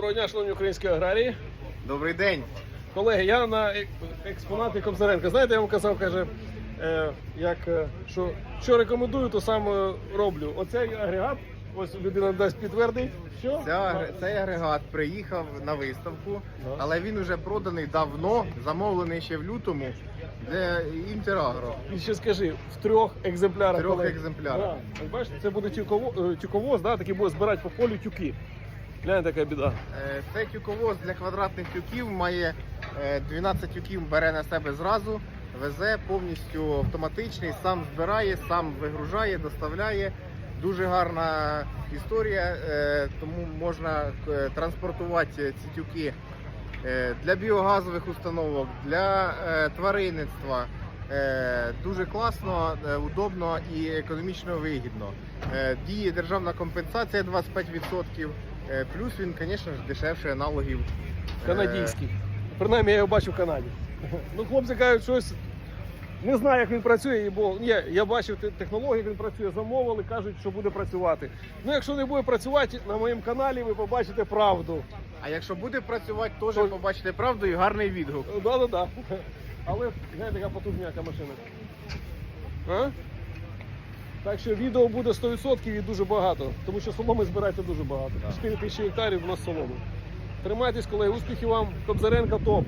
Доброго дня, шановні українські аграрії. Добрий день. Колеги, я на ек- експонати Кобзаренка. Знаєте, я вам казав, каже, е, як, е, що, що рекомендую, то саме роблю. Оцей агрегат, ось людина дасть підтвердить, що Ця, цей агрегат приїхав на виставку, але він уже проданий давно, замовлений ще в лютому для Інтерагро. І ще скажи, в трьох екземплярах. В трьох колеги. екземплярах. Да. Бачите, це буде тюково, е, тюковоз, да, такий буде збирати по полю тюки. Гляньте, така біда. Е, Це тюковоз для квадратних тюків, має е, 12 тюків, бере на себе зразу, везе повністю автоматичний, сам збирає, сам вигружає, доставляє. Дуже гарна історія, е, тому можна е, транспортувати ці тюки е, для біогазових установок, для е, тваринництва. Е, Дуже класно, е, удобно і економічно вигідно. Е, Діє державна компенсація 25%, е, плюс він, звісно ж, дешевше аналогів. е, Канадійський. Принаймні я його бачу в Канаді. Ну, хлопці кажуть, щось не знаю, як він працює, бо ні, я бачив технологію, як він працює, замовили, кажуть, що буде працювати. Ну, якщо не буде працювати, на моєму каналі ви побачите правду. А якщо буде працювати, теж Тож- побачите правду і гарний відгук. Да, да, да. Але знаєте, яка потужняка машина. А? Так що відео буде 100% і дуже багато, тому що соломи збирається дуже багато. 4 тисячі гектарів у нас соломи. Тримайтесь, колеги, успіхів вам, Кобзаренко топ.